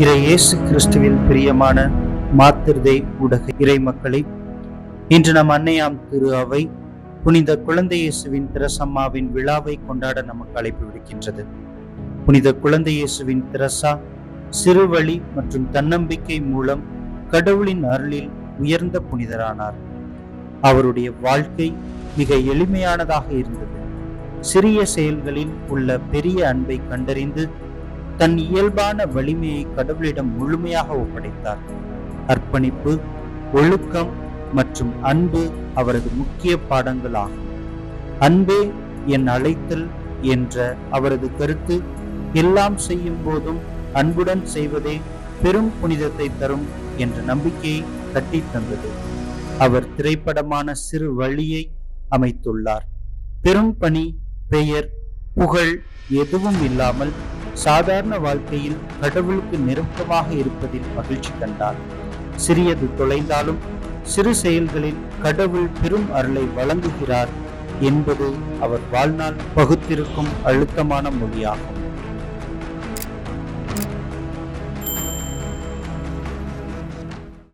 இறை இயேசு கிறிஸ்துவில் பிரியமான மாத்திருதை ஊடக இறை மக்களை இன்று நம் அன்னையாம் திரு அவை புனித குழந்தை இயேசுவின் திரசம்மாவின் விழாவை கொண்டாட நமக்கு அழைப்பு விடுக்கின்றது. புனித குழந்தை இயேசுவின் திரசா சிறுவழி மற்றும் தன்னம்பிக்கை மூலம் கடவுளின் அருளில் உயர்ந்த புனிதரானார். அவருடைய வாழ்க்கை மிக எளிமையானதாக இருந்தது. சிறிய செயல்களில் உள்ள பெரிய அன்பை கண்டறிந்து தன் இயல்பான வலிமையை கடவுளிடம் முழுமையாக ஒப்படைத்தார். அர்ப்பணிப்பு ஒழுக்கம் மற்றும் அன்பு அவரது முக்கிய பாடங்கள் ஆகும் அன்பே என் அழைத்தல் என்ற அவரது கருத்து எல்லாம் செய்யும் போதும் அன்புடன் செய்வதே பெரும் புனிதத்தை தரும் என்ற நம்பிக்கையை கட்டித் தந்தது. அவர் திரைப்படமான சிறு வழியை அமைத்துள்ளார். பெரும் பணி பெயர் புகழ் எதுவும் இல்லாமல் சாதாரண வாழ்க்கையில் கடவுளுக்கு நெருக்கமாக இருப்பதில் மகிழ்ச்சி கண்டார். சிறியது தொலைந்தாலும் சிறு செயல்களில் கடவுள் பெரும் அருளை வழங்குகிறார் என்பது அவர் வாழ்நாள் பகுத்திருக்கும் அழுத்தமான மொழியாகும்.